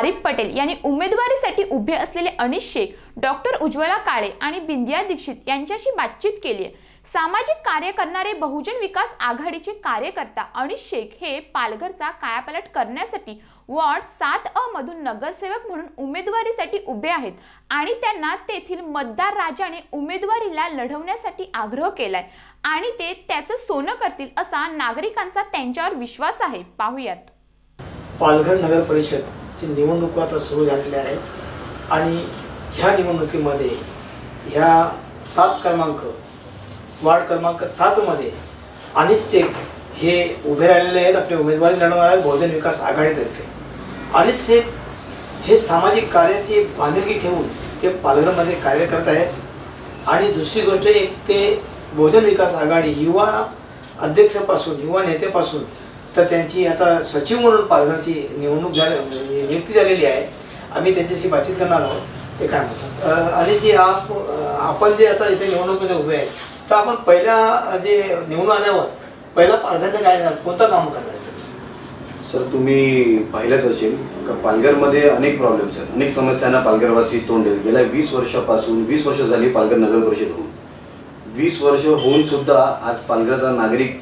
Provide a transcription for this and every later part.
आरिफ पटेल यांनी उमेदवारीसाठी उभे असलेले अनिश शेख डॉक्टर उज्ज्वला काळे आणि बिंदिया दीक्षित यांच्याशी बातचीत केली आहे. सामाजिक कार्य करणारे बहुजन विकास आघाडीचे कार्यकर्ता अनिश शेख हे पालघरचा कायापालट करण्यासाठी वॉर्ड सात अ मधून नगरसेवक म्हणून उमेदवारीसाठी उभे आहेत आणि त्यांना तेथील मतदार राजाने उमेदवारीला लढवण्यासाठी आग्रह केलाय आणि ते त्याचं सोनं करतील असा नागरिकांचा त्यांच्यावर विश्वास आहे. पाहूयात. पालघर नगर परिषदची निवडणूक आता सुरू झालेल्या आहेत आणि ह्या निवडणुकीमध्ये ह्या सात क्रमांक वार्ड क्रमांक सातमध्ये अनिश शेख हे उभे राहिलेले आहेत. आपली उमेदवारी लढवणार आहेत बहुजन विकास आघाडीतर्फे. अनिश शेख हे सामाजिक कार्याची बांधिलकी ठेवून ते पालघरमध्ये कार्य करत आहेत. आणि दुसरी गोष्ट एक ते बहुजन विकास आघाडी युवा अध्यक्षापासून युवा नेत्यापासून तर त्यांची आता सचिव म्हणून पालघरची निवडणूक झाली म्हणजे नियुक्ती झालेली आहे. आम्ही त्यांच्याशी बातचीत करणार आहोत. ते काय म्हणतात? आणि जे आप आपण जे आता इथे निवडणुकीमध्ये उभे आहे तर आपण पहिल्या जे निवडून आल्यावर पहिला पालघरने काय कोणतं काम करणार? सर तुम्ही पाहिलंच असेल का पालघरमध्ये अनेक प्रॉब्लेम्स आहेत. अनेक समस्यांना पालघरवासी तोंड देत गेल्या वीस वर्षापासून वीस वर्ष झाली पालघर नगर परिषद होऊन. वीस वर्ष होऊन सुद्धा आज पालघरचा नागरिक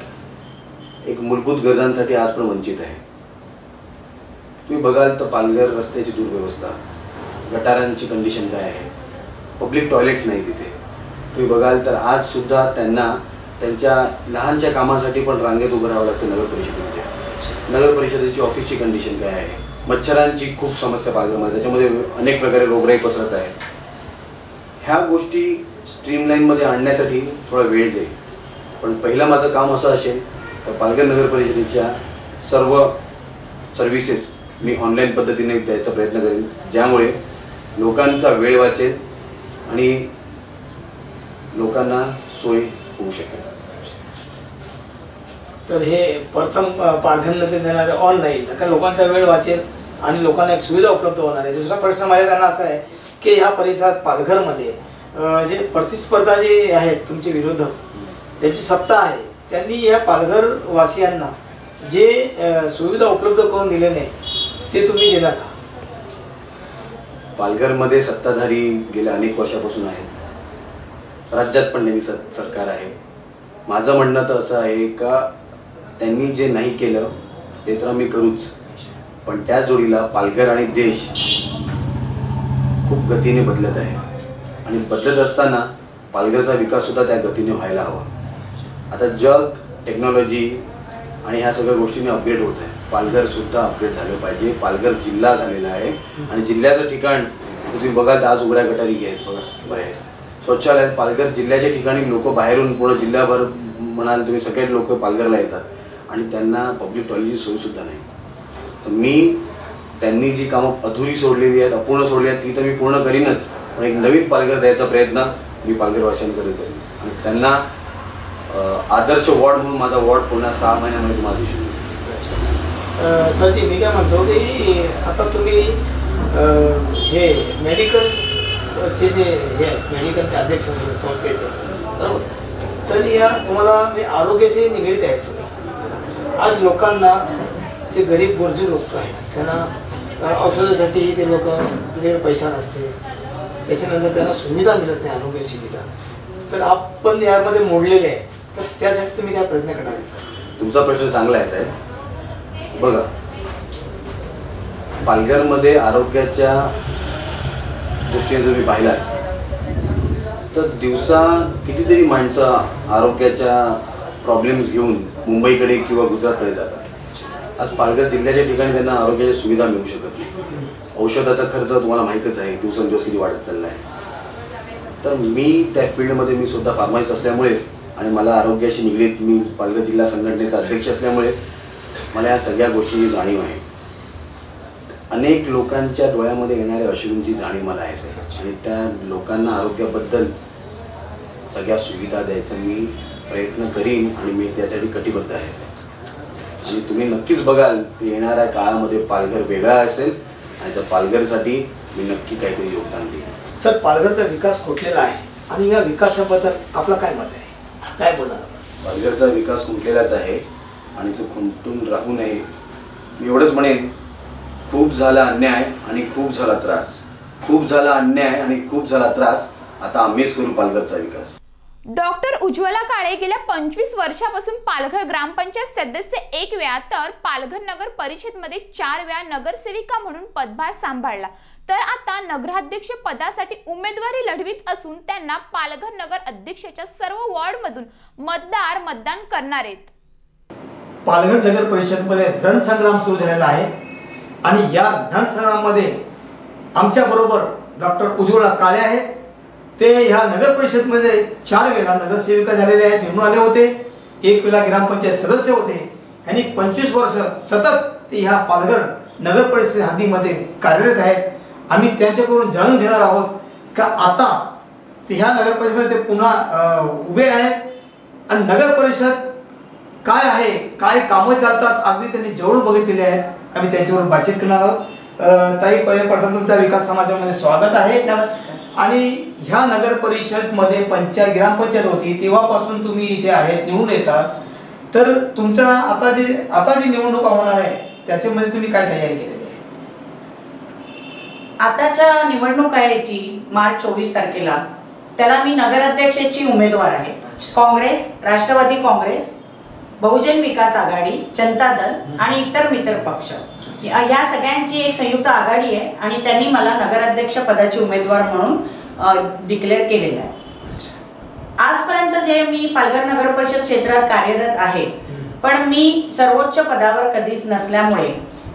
एक मूलभूत गरजांसाठी आज पण वंचित आहे. तुम्ही बघाल तर पालघर रस्त्याची दुर्व्यवस्था गटारांची कंडिशन काय आहे? पब्लिक टॉयलेट्स नाही तिथे. तुम्ही बघाल तर आज सुद्धा त्यांना त्यांच्या लहानशा कामासाठी पण रांगेत उभं राहावं लागतं नगर परिषदेमध्ये. नगर परिषदेची ऑफिसची कंडिशन काय आहे? मच्छरांची खूप समस्या पालघरमध्ये त्याच्यामध्ये अनेक प्रकारे रोगराई पसरत आहे. ह्या गोष्टी स्ट्रीमलाईनमध्ये आणण्यासाठी थोडा वेळ जाईल. पण पहिलं माझं काम असं असेल पालघर नगर परिषदेच्या सर्व सर्व्हिसेस मी ऑनलाईन पद्धतीने द्यायचा प्रयत्न करेन. ज्यामुळे लोकांचा वेळ वाचेल आणि लोकांना सोय होऊ शकेल. तर हे प्रथम अ, पालघरमध्ये देणार ऑनलाईन का लोकांचा वेळ वाचेल आणि लोकांना एक सुविधा उपलब्ध होणार आहे. दुसरा प्रश्न माझ्या त्यांना असा आहे की ह्या परिसरात पालघरमध्ये जे प्रतिस्पर्धा जे आहेत तुमचे विरोधक त्यांची सत्ता आहे. त्यांनी या पालघर वासियांना जे सुविधा उपलब्ध करून दिले नाही ते तुम्ही देणार का? पालघरमध्ये सत्ताधारी गेल्या अनेक वर्षापासून आहेत. राज्यात पण नेहमी स- सरकार आहे. माझं म्हणणं तर असं आहे का त्यांनी जे नाही केलं ते तर आम्ही करूच. पण त्या जोडीला पालघर आणि देश खूप गतीने बदलत आहे. आणि बदलत असताना पालघरचा विकास सुद्धा त्या गतीने व्हायला हवा. आता जग टेक्नॉलॉजी आणि ह्या सगळ्या गोष्टीने अपग्रेड होत आहे. पालघर सुद्धा अपग्रेड झालं पाहिजे. पालघर जिल्हा झालेला आहे. आणि जिल्ह्याचं ठिकाण तुम्ही बघा तर आज उघड्या गटारी आहेत बघा बाहेर. शौचालय पालघर जिल्ह्याच्या ठिकाणी लोक बाहेरून पूर्ण जिल्ह्याभर म्हणाल तुम्ही सगळे लोक पालघरला येतात. आणि त्यांना पब्लिक टॉयलेटची सोयसुद्धा नाही. तर मी त्यांनी जी कामं अधुरी सोडलेली आहेत अपूर्ण सोडली आहेत ती तर मी पूर्ण करीनच. पण एक नवीन पालघर द्यायचा प्रयत्न मी पालघरवाशांकडे करेन. आणि त्यांना आदर्श वॉर्ड म्हणून माझा वॉर्ड पुन्हा सहा महिन्यामध्ये तुम्हाला दिसून सरजी मी काय म्हणतो की आता तुम्ही हे मेडिकलचे जे हे मेडिकलचे अध्यक्ष संस्थेचे बरोबर? तर या तुम्हाला म्हणजे आरोग्याशी निगडीत आहेत तुम्ही. आज लोकांना जे गरीब गरजू लोक आहेत त्यांना औषधासाठी ते लोक तिथे पैसा नसते. त्याच्यानंतर त्यांना सुविधा मिळत नाही आरोग्य सुविधा. तर आपण यामध्ये मोडलेले आहे. त्यासाठी तुम्ही काय प्रयत्न करणार आहेत? तुमचा प्रश्न चांगला आहे साहेब. बघा पालघरमध्ये आरोग्याच्या दृष्टीने तुम्ही पाहिलात पाहिला तर दिवसा कितीतरी माणसं आरोग्याच्या प्रॉब्लेम्स घेऊन मुंबईकडे किंवा गुजरातकडे जातात. आज पालघर जिल्ह्याच्या ठिकाणी त्यांना आरोग्याची सुविधा मिळू शकत नाही. औषधाचा खर्च तुम्हाला माहीतच आहे दिवसेंदिवस किती वाढत चालला आहे तर मी त्या फील्डमध्ये मी सुद्धा फार्मासिस्ट असल्यामुळे आणि मला आरोग्याशी निगडीत मी पालघर जिल्हा संघटनेचा अध्यक्ष असल्यामुळे मला या सगळ्या गोष्टीची जाणीव आहे. अनेक लोकांच्या डोळ्यामध्ये येणाऱ्या अश्रूंची जाणीव मला आहे सर आणि त्या लोकांना आरोग्याबद्दल सगळ्या सुविधा द्यायचा मी प्रयत्न करीन आणि मी त्यासाठी कटिबद्ध आहे सर आणि तुम्ही नक्कीच बघाल ते येणाऱ्या काळामध्ये पालघर वेगळा असेल आणि त्या पालघरसाठी मी नक्की काहीतरी योगदान देईन. सर पालघरचा विकास कुठलेला आहे? आणि या विकासाबद्दल आपलं काय मत आहे? काय बोलणार पालघरचा विकास खुंटलेलाच आहे आणि तो खुंटून राहू नये. मी एवढंच म्हणेन खूप झाला अन्याय आणि खूप झाला त्रास. खूप झाला अन्याय आणि खूप झाला त्रास. आता आम्हीच करू पालघरचा विकास. डॉक्टर उज्ज्वला काळे गेल्या पंचवीस वर्षापासून पालघर ग्रामपंचायत सदस्य एक वेळा तर पालघर नगर परिषदमध्ये चार वेळा नगरसेविका म्हणून पदभार सांभाळला. तर आता नगराध्यक्ष पदासाठी उमेदवारी लढवीत असून त्यांना पालघर नगर अध्यक्षाच्या सर्व वॉर्डमधून मतदार मतदान करणार आहेत. पालघर नगर परिषदमध्ये धनसंग्राम सुरू झालेला आहे आणि या धनसंग्राममध्ये आमच्या बरोबर डॉक्टर उज्ज्वला काळे आहेत. ते ह्या नगर परिषदमध्ये चार वेळा नगरसेविका झालेले आहेत निवडून आले होते. एक वेळा ग्रामपंचायत सदस्य होते. आणि पंचवीस वर्ष सतत ते ह्या पालघर नगर परिषद हद्दीमध्ये कार्यरत आहेत. आम्ही त्यांच्याकडून जाणून घेणार आहोत का आता ते ह्या नगर परिषदेमध्ये पुन्हा उभे आहेत. आणि नगर परिषद काय आहे काय कामं चालतात अगदी त्यांनी जवळून बघितलेले आहेत आम्ही त्यांच्यावर बातचीत करणार आहोत. ताई पहिले प्रथम तुमच्या विकास समाजामध्ये स्वागत आहे. नमस्कार. आणि ह्या नगर परिषदमध्ये पंचायत ग्रामपंचायत होती तेव्हापासून तुम्ही इथे आहेत निवडून येतात तर तुमच्या आता जे आता जी निवडणुका होणार आहे त्याच्यामध्ये तुम्ही काय तयारी केलेली आहे? आताच्या निवडणूक आहे जी मार्च चोवीस तारखेला त्याला मी नगराध्यक्षाची उमेदवार आहे. काँग्रेस राष्ट्रवादी काँग्रेस बहुजन विकास आघाडी जनता दल आणि इतर मित्र पक्ष. या या सगळ्यांची एक संयुक्त आघाडी आहे आणि त्यांनी मला नगराध्यक्ष पदाची उमेदवार म्हणून डिक्लेअर केलेलं आहे. आजपर्यंत जे मी पालघर नगर परिषद क्षेत्रात कार्यरत आहे पण मी सर्वोच्च पदावर कधीच नसल्यामुळे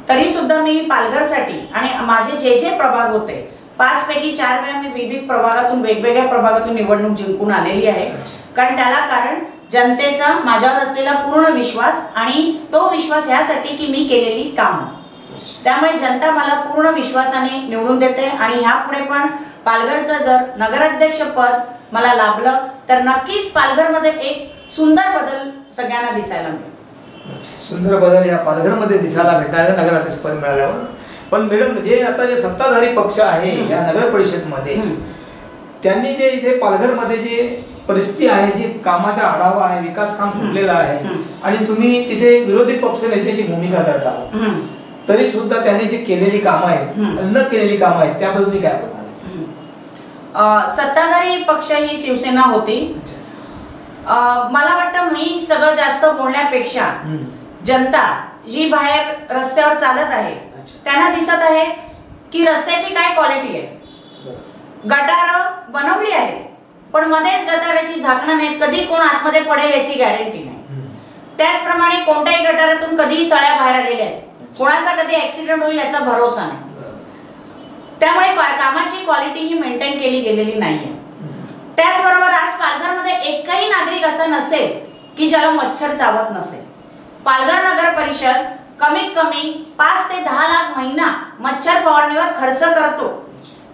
तरी सुद्धा मी पालघरसाठी आणि माझे जे जे प्रभाग होते पाच पैकी चार वेळा मी विविध प्रभागातून वेगवेगळ्या प्रभागातून निवडणूक जिंकून आलेली आहे. कारण त्याला कारण जनतेचा माझ्यावर असलेला पूर्ण विश्वास आणि तो विश्वास ह्यासाठी की मी केलेली कामं. त्यामुळे जनता मला पूर्ण विश्वासाने निवडून देते आणि ह्यापुढे पण पालघरचं जर नगराध्यक्ष पद मला लाभलं तर नक्कीच पालघरमध्ये एक सुंदर बदल सगळ्यांना दिसायला मिळेल सुंदर बदल या पालघरमध्ये दिसायला भेटणार आहे नगराध्यक्ष पद मिळाल्यावर पण मॅडम जे आता जे सत्ताधारी पक्ष आहे या नगर परिषदमध्ये हम्म. त्यांनी जे इथे पालघरमध्ये जे परिस्थिती आहे जी कामाचा आढावा आहे विकास काम फुटलेलं आहे. आणि तुम्ही तिथे विरोधी पक्ष नेत्याची भूमिका करता. तरी सुद्धा त्यांनी जी केलेली कामं आहेत. न केलेली कामं आहेत त्याबद्दल तुम्ही काय बोलणार सत्ताधारी पक्ष ही शिवसेना होती मला वाटतं मी सगळं जास्त बोलण्यापेक्षा. जनता जी बाहेर रस्त्यावर चालत आहे. त्यांना दिसत आहे की रस्त्याची काय क्वालिटी आहे. गटार बनवली आहे पण मध्येच गटाराची झाकणं नाहीत कधी कोण आतमध्ये पडेल याची गॅरंटी नाही. त्याचप्रमाणे कोणत्याही गटारातून कधीही सळ्या बाहेर आलेल्या आहेत कोणाचा कधी ऍक्सिडेंट होईल याचा भरोसा नाही. त्यामुळे कामाची क्वालिटी ही मेंटेन केली गेलेली नाहीये. त्याचबरोबर आज पालघरमध्ये एकही नागरिक असा नसेल की ज्याला मच्छर चावत नसेल. पालघर नगर परिषद कमीत कमी पाच ते दहा लाख महिना मच्छर फवारणीवर खर्च करतो.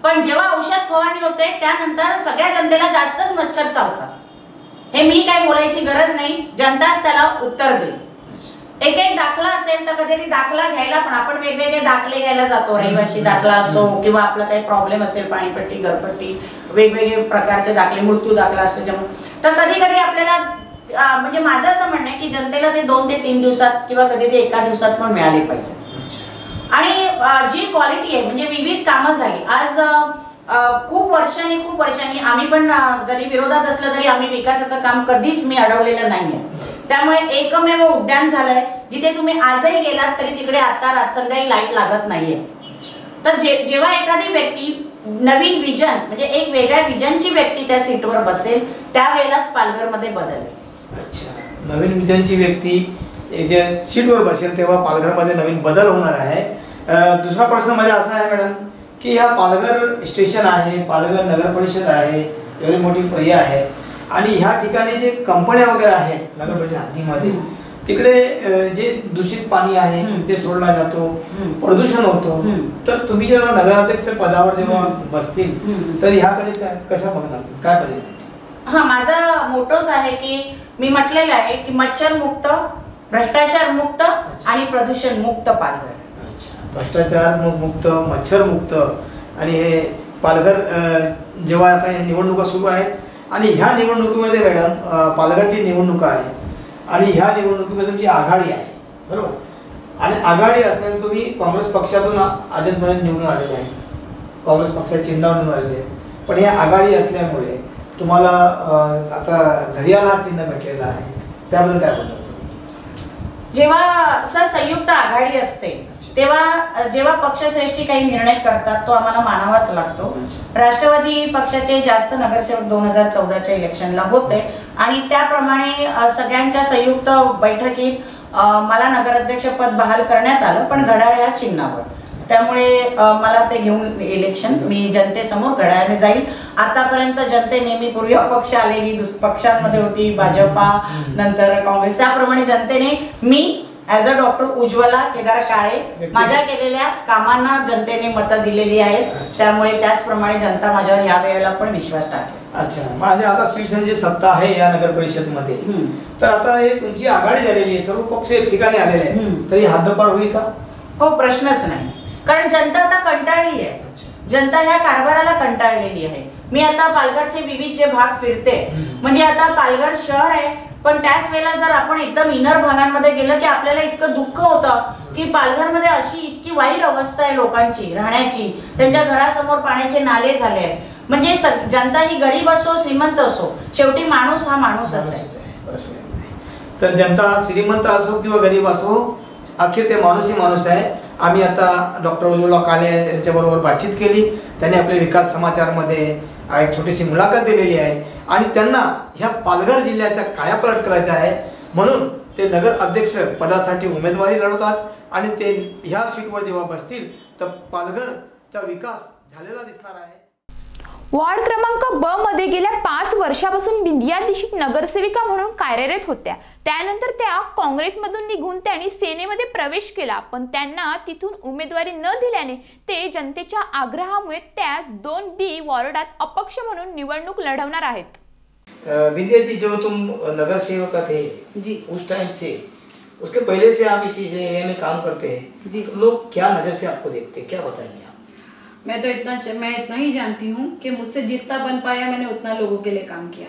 पण जेव्हा औषध फवारणी होते त्यानंतर सगळ्या जनतेला जास्तच मच्छर चावतात. हे मी काय बोलायची गरज नाही जनताच त्याला उत्तर देईल. एक एक दाखला असेल तर कधी दाखला घ्यायला पण आपण वेगवेगळे दाखले घ्यायला जातो. रहिवाशी दाखला असो किंवा आपला काही प्रॉब्लेम असेल पाणीपट्टी घरपट्टी वेगवेगळे प्रकारचे दाखले मृत्यू दाखला असतो जेव्हा. तर कधी कधी आपल्याला म्हणजे माझं असं म्हणणं आहे की जनतेला ते दोन ते तीन दिवसात किंवा कधी ते एका दिवसात पण मिळाले पाहिजे. आणि जी क्वालिटी आहे म्हणजे विविध कामं झाली. आज खूप वर्षांनी खूप वर्षांनी आम्ही पण जरी विरोधात असलं तरी आम्ही विकासाचं काम कधीच मी अडवलेलं नाहीये. त्यामुळे एकमेव उद्यान झालंय. जिथे तुम्ही आजही गेलात तरी तिकडे आता रातसंध्याही लाइट लागत नाहीये. तर जे जेव्हा एखादी व्यक्ती नवीन विजन म्हणजे एक वेगळ्या विजनची व्यक्ती त्या सीटवर बसेल त्यावेळेलाच पालघरमध्ये बदल. अच्छा. नवीन विजनची व्यक्ती जे सीटवर बसेल तेव्हा पालघरमध्ये नवीन बदल होणार आहे. दुसरा प्रश्न माझा असा आहे मॅडम की ह्या पालघर स्टेशन आहे पालघर नगर परिषद आहे एवढी मोठी पर्याय आहे. आणि ह्या ठिकाणी जे कंपन्या वगैरे आहेत नगर परिषद हद्दीमध्ये तिकडे जे दूषित पाणी आहे. ते सोडला जातो. प्रदूषण होतो. तर तुम्ही जेव्हा नगराध्यक्ष पदावर जेव्हा. बसतील. तर ह्याकडे काय कसं बघणार तुम्ही काय पाहिजे हा माझा मोटोच आहे की मी म्हटलेलं आहे की मच्छर मुक्त भ्रष्टाचार मुक्त आणि प्रदूषण मुक्त पालघर अच्छा भ्रष्टाचार मुक्त मच्छर मुक्त आणि हे पालघर जेव्हा आता निवडणुका सुरू आहेत आणि ह्या निवडणुकीमध्ये मॅडम पालघरची निवडणुका आहे आणि ह्या निवडणुकीमध्ये तुमची आघाडी आहे. बरोबर? आणि आघाडी असल्याने तुम्ही काँग्रेस पक्षातून अजंतपणे निवडून आलेले आहे. काँग्रेस पक्षात चिन्हावरून आलेले आहे. पण ही आघाडी असल्यामुळे तुम्हाला आता घडियाला हा चिन्ह भेटलेला आहे. त्याबद्दल काय बोलणार तुम्ही? जेव्हा सर संयुक्त आघाडी असते तेव्हा जेव्हा पक्षश्रेष्ठी काही निर्णय करतात तो आम्हाला मानावाच लागतो. राष्ट्रवादी पक्षाचे जास्त नगरसेवक दोन हजार चौदाच्या इलेक्शनला होते. आणि त्याप्रमाणे सगळ्यांच्या संयुक्त बैठकीत मला नगराध्यक्षपद बहाल करण्यात आलं पण घड्याळ ह्या चिन्हावर. त्यामुळे मला ते घेऊन इलेक्शन मी जनतेसमोर घड्याळाने जाईल. आतापर्यंत जनते नेहमी पूर्वी अपक्ष आलेली दुस पक्षांमध्ये होती भाजपा नंतर काँग्रेस. त्याप्रमाणे जनतेने मी as a doctor Ujjwala Kedar Kale. माझ्या केलेल्या कामांना जनतेने मतं दिलेली आहेत. त्यामुळे त्याचप्रमाणे जनता माझ्यावर या वेळेला पण विश्वास टाकेल. अच्छा. म्हणजे आता शिवसेनेची सत्ता आहे या नगर परिषदमध्ये हम्म. तर आता हे तुमची आघाडी झालेली आहे. सर्व पक्ष एक ठिकाणी आलेले आहेत. तरी हद्दपार होईल का? हो प्रश्नच नाही. कारण जनता आता कंटाळली आहे. जनता ह्या कारभाराला कंटाळलेली आहे. मी आता पालघरचे विविध जे भाग फिरते. म्हणजे आता पालघर शहर आहे. पण त्याच वेळेला जर आपण एकदम इनर भागांमध्ये गेलं की आपल्याला इतकं दुःख होतं की पालघरमध्ये अशी इतकी वाईट अवस्था आहे लोकांची राहण्याची. त्यांच्या घरासमोर पाण्याचे नाले झाले आहेत. म्हणजे जनता ही गरीब असो श्रीमंत असो शेवटी माणूस हा माणूसच आहे. तर जनता श्रीमंत असो किंवा गरीब असो अखेर ते माणूस ही माणूस आहे. आम्ही आता डॉक्टर उज्ज्वला काले यांच्याबरोबर बातचीत केली. त्यांनी आपल्या विकास समाचारमध्ये एक छोटीशी मुलाखत दिलेली आहे. आणि त्यांना ह्या पालघर जिल्ह्याचा कायापालट करायचा आहे. म्हणून ते नगर अध्यक्ष पदासाठी उमेदवारी लढवतात. आणि ते ह्या सीटवर जेव्हा बसतील तर पालघरचा विकास झालेला दिसणार आहे. वॉर्ड क्रमांक ब मध्ये गेल्या पाच वर्षापासून बिंदिया दीक्षित नगरसेविका म्हणून कार्यरत होत्या. त्यानंतर त्या काँग्रेसमधून निघून त्यांनी सेनेमध्ये प्रवेश केला पण त्यांना तिथून उमेदवारी न दिल्याने ते जनतेच्या आग्रहामुळे त्यास दोन बी वॉर्डात अपक्ष म्हणून निवडणूक लढवणार आहेत. अ, विद्या जी जो तुम नगर सेवक थे जी. उस टाइम से उसके पहले से आप इस एरिया में काम करते हैं जी। तो लोग क्या नजर से आपको देखते हैं? क्या बताएंगे मैं तो इतना मैं इतना ही जानती हूँ कि मुझसे जितना बन पाया मैंने उतना लोगों के लिए काम किया।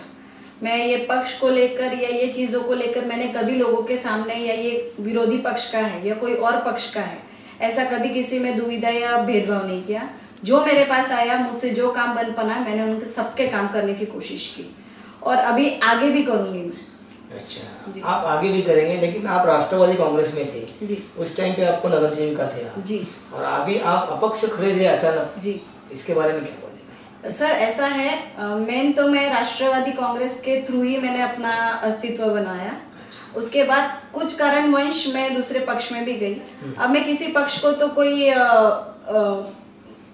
मैं ये पक्ष को लेकर या ये चीज़ों को लेकर मैंने कभी लोगों के सामने या ये विरोधी पक्ष का है या कोई और पक्ष का है, ऐसा कभी किसी में दुविधा या भेदभाव नहीं किया। जो मेरे पास आया, मुझसे जो काम बन पना, मैंने उनके सबके काम करने की कोशिश की। और अभी आगे भी करूँगी मैं। अच्छा। आप आगे भी करेंगे लेकिन आप राष्ट्रवादी कांग्रेस में थे। उस टाइम पे आपको नगर सेविका थे आप। जी। और अभी आप अपक्ष खड़े थे अचानक। जी। इसके बारे में क्या बोलेंगे सर ऐसा है मेन तो मैं राष्ट्रवादी कांग्रेस के थ्रू ही मैंने अपना अस्तित्व बनाया। उसके बाद कुछ कारण वंश मैं दूसरे पक्ष में भी गई। अब मैं किसी पक्ष को तो कोई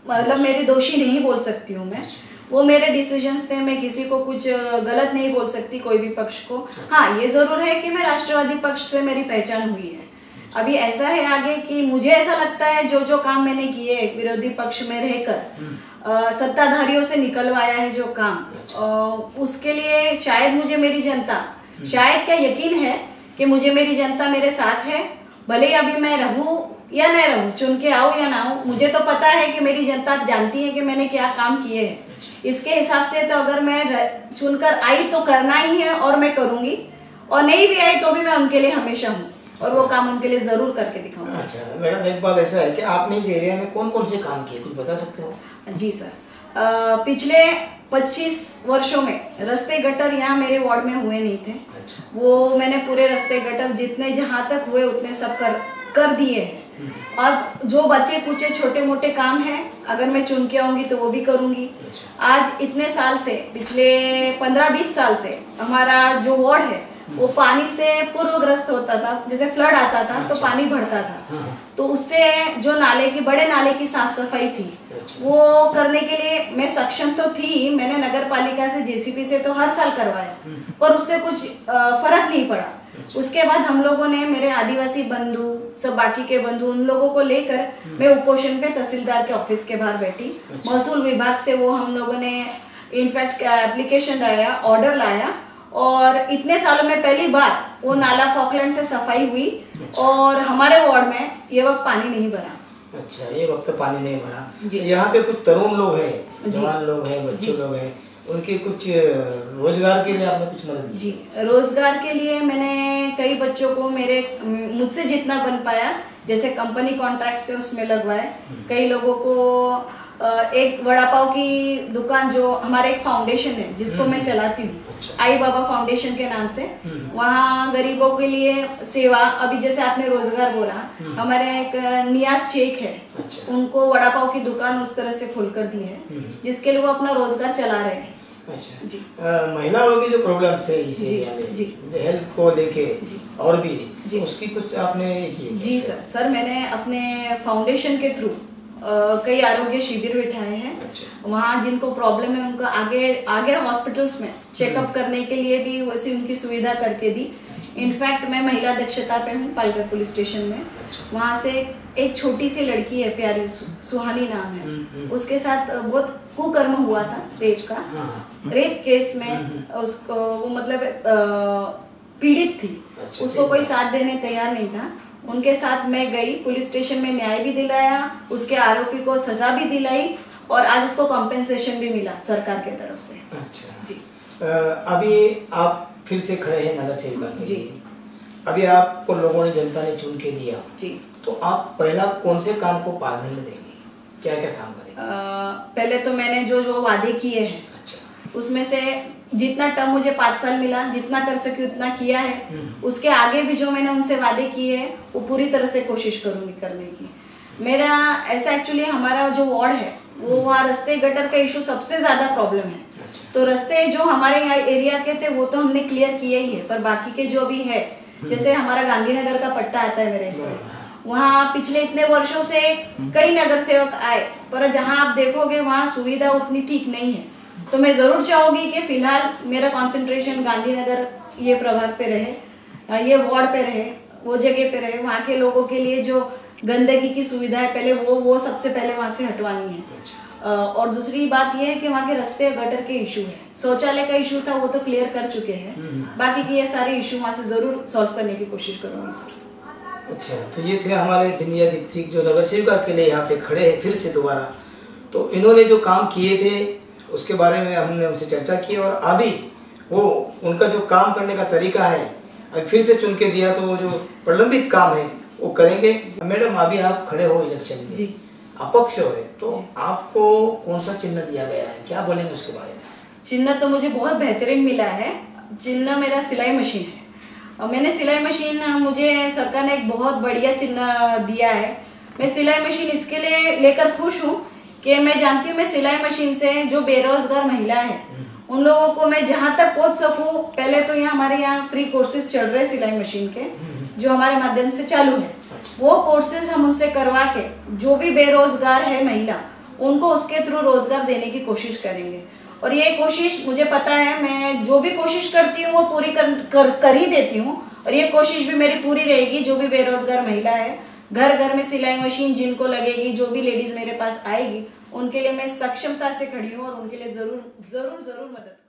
मतलब मेरी दोषी नहीं बोल सकती हूँ मैं। वो मेरे डिसीजंस थे मैं किसी को कुछ गलत नहीं बोल सकती कोई भी पक्ष को। हाँ ये ज़रूर है कि मैं राष्ट्रवादी पक्ष से मेरी पहचान हुई है। अभी ऐसा है आगे कि मुझे ऐसा लगता है जो जो काम मैंने किए विरोधी पक्ष में रहकर सत्ताधारियों से निकलवाया है जो काम। अ, उसके लिए शायद मुझे मेरी जनता शायद क्या यकीन है कि मुझे मेरी जनता मेरे साथ है? भले ही अभी मैं रहूँ या न रहूँ चुन के आओ या ना आऊँ मुझे तो पता है कि मेरी जनता जानती है कि मैंने क्या काम किए हैं। इसके हिसाब से तो अगर मैं चुनकर आई तो करना ही है और मैं करूँगी। और नहीं भी आई तो भी मैं उनके लिए हमेशा हूँ। और वो काम उनके लिए ज़रूर करके दिखाऊँगा। अच्छा मैडम एक बात ऐसा है कि आपने इस एरिया में कौन कौन से काम किए कुछ बता सकते हो? जी सर। अ, पिछले 25 वर्षों में रस्ते गटर यहाँ मेरे वार्ड में हुए नहीं थे। अच्छा। वो मैंने पूरे रस्ते गटर जितने जहाँ तक हुए उतने सब कर कर दिए। हैं और जो बच्चे कुछ छोटे मोटे काम हैं अगर मैं चुन के आऊँगी तो वो भी करूँगी। आज इतने साल से पिछले पंद्रह बीस साल से हमारा जो वार्ड है वो पानी से पूर्वग्रस्त होता था। जैसे फ्लड आता था तो पानी भरता था। तो उससे जो नाले की बड़े नाले की साफ़ सफ़ाई थी वो करने के लिए मैं सक्षम तो थी। मैंने नगर पालिका से जेसीपी से तो हर साल करवाया। पर उससे कुछ फ़र्क नहीं पड़ा। उसके बाद हम लोगों ने मेरे आदिवासी बंधु सब बाकी के बंधु उन लोगों को लेकर मैं उपोषण पे तहसीलदार के ऑफ़िस के बाहर बैठी। महसूल विभाग से वो हम लोगों ने इनफैक्ट एप्लीकेशन लाया ऑर्डर लाया। और इतने सालों में पहली बार वो नाला फॉकलैंड से सफ़ाई हुई और हमारे वार्ड में ये वक्त पानी नहीं भरा। अच्छा ये वक्त पानी नहीं भरा। यहाँ पे कुछ तरुण लोग हैं जवान लोग हैं बच्चे लोग हैं। उनके कुछ रोज़गार के लिए आपने कुछ मदद की? जी रोज़गार के लिए मैंने कई बच्चों को मेरे मुझसे जितना बन पाया जैसे कंपनी कॉन्ट्रैक्ट से उसमें लगवाए। कई लोगों को एक वड़ा पाव की दुकान जो हमारा एक फाउंडेशन है जिसको मैं चलाती हूँ अच्छा। आई बाबा फाउंडेशन के नाम से। वहाँ गरीबों के लिए सेवा अभी जैसे आपने रोज़गार बोला हमारे एक नियाज शेख है। अच्छा। उनको वड़ा पाव की दुकान उस तरह से खोल कर दी है जिसके लिए वो अपना रोज़गार चला रहे हैं। अच्छा जी। महिलाओं की जो प्रॉब्लम्स है इस एरिया में जी। हेल्थ को लेके और भी जी। उसकी कुछ आपने जी सर सर मैंने अपने फाउंडेशन के थ्रू कई आरोग्य शिविर बिठाए हैं अच्छा। वहाँ जिनको प्रॉब्लम है उनको आगे आगे हॉस्पिटल्स में चेकअप करने के लिए भी वैसी उनकी सुविधा करके दी इनफैक्ट मैं महिला दक्षता पे हूँ पालकर पुलिस स्टेशन में। वहाँ से एक छोटी सी लड़की है प्यारी सु- सुहानी नाम हम्म, है। हम्म। उसके साथ बहुत कुकर्म हुआ था रेप का। हाँ। रेप केस में उसको वो मतलब पीड़ित थी। अच्छा, उसको कोई है। साथ देने तैयार नहीं था। उनके साथ मैं गई पुलिस स्टेशन में न्याय भी दिलाया उसके आरोपी को सजा भी दिलाई और आज उसको कॉम्पेंसेशन भी मिला सरकार के तरफ़ से। अच्छा। जी। अ, अभी आप फिर से खड़े हैं नगर सेविका के जी। लिए। अभी आपको लोगों ने जनता ने चुन के दिया। जी। तो आप पहला कौन से काम को प्राधान्य देंगे? क्या क्या काम करेंगे? पहले तो मैंने जो जो वादे किए हैं अच्छा। उसमें से जितना टर्म मुझे पाँच साल मिला जितना कर सकी उतना किया है। हम्म। उसके आगे भी जो मैंने उनसे वादे किए हैं वो पूरी तरह से कोशिश करूँगी करने की। मेरा ऐसा एक्चुअली हमारा जो वार्ड है वो वहाँ रास्ते गटर का इशू सबसे ज़्यादा प्रॉब्लम है। तो रास्ते जो हमारे यहाँ एरिया के थे वो तो हमने क्लियर किए ही है पर बाकी के जो भी है जैसे हमारा गांधीनगर का पट्टा आता है मेरे इसमें वहाँ पिछले इतने वर्षों से कई नगर सेवक आए पर जहाँ आप देखोगे वहाँ सुविधा उतनी ठीक नहीं है। तो मैं ज़रूर चाहूँगी कि फ़िलहाल मेरा कंसंट्रेशन गांधीनगर ये प्रभाग पे रहे ये वार्ड पे रहे वो जगह पे रहे वहाँ के लोगों के लिए जो गंदगी की सुविधा है पहले वो वो सबसे पहले वहाँ से हटवानी है। अच्छा। और दूसरी बात यह है कि वहाँ के रास्ते गटर के इशू है। शौचालय का इशू था वो तो क्लियर कर चुके हैं। बाकी के ये सारे इशू वहाँ से ज़रूर सॉल्व करने की कोशिश करूँगी सर। अच्छा तो ये थे हमारे बिंदिया दीक्षित जो नगर सेविका के लिए यहाँ पे खड़े हैं फिर से दोबारा। तो इन्होंने जो काम किए थे उसके बारे में हमने उनसे चर्चा की और अभी वो उनका जो काम करने का तरीका है अभी फिर से चुन के दिया तो वो जो प्रलंबित काम है वो करेंगे। मैडम अभी आप खड़े हो इलेक्शन में। जी। अपक्ष हो तो आपको कौन सा चिन्ह दिया गया है? क्या बोलेंगे उसके बारे में? चिन्ह तो मुझे बहुत बेहतरीन मिला है। चिन्ह मेरा सिलाई मशीन है। और मैंने सिलाई मशीन मुझे सरकार ने एक बहुत बढ़िया चिन्ह दिया है। मैं सिलाई मशीन इसके लिए लेकर खुश हूँ कि मैं जानती हूँ मैं सिलाई मशीन से जो बेरोजगार महिला है उन लोगों को मैं जहाँ तक पहुँच सकूँ पहले तो यहाँ हमारे यहाँ फ्री कोर्सेज चल रहे हैं सिलाई मशीन के जो हमारे माध्यम से चालू है। वो कोर्सेज हम उससे करवा के जो भी बेरोजगार है महिला उनको उसके थ्रू रोज़गार देने की कोशिश करेंगे। और ये कोशिश मुझे पता है मैं जो भी कोशिश करती हूँ वो पूरी कर, कर, कर ही देती हूँ। और ये कोशिश भी मेरी पूरी रहेगी जो भी बेरोजगार महिला है घर घर में सिलाई मशीन जिनको लगेगी जो भी लेडीज़ मेरे पास आएगी उनके लिए मैं सक्षमता से खड़ी हूँ और उनके लिए ज़रूर ज़रूर ज़रूर मदद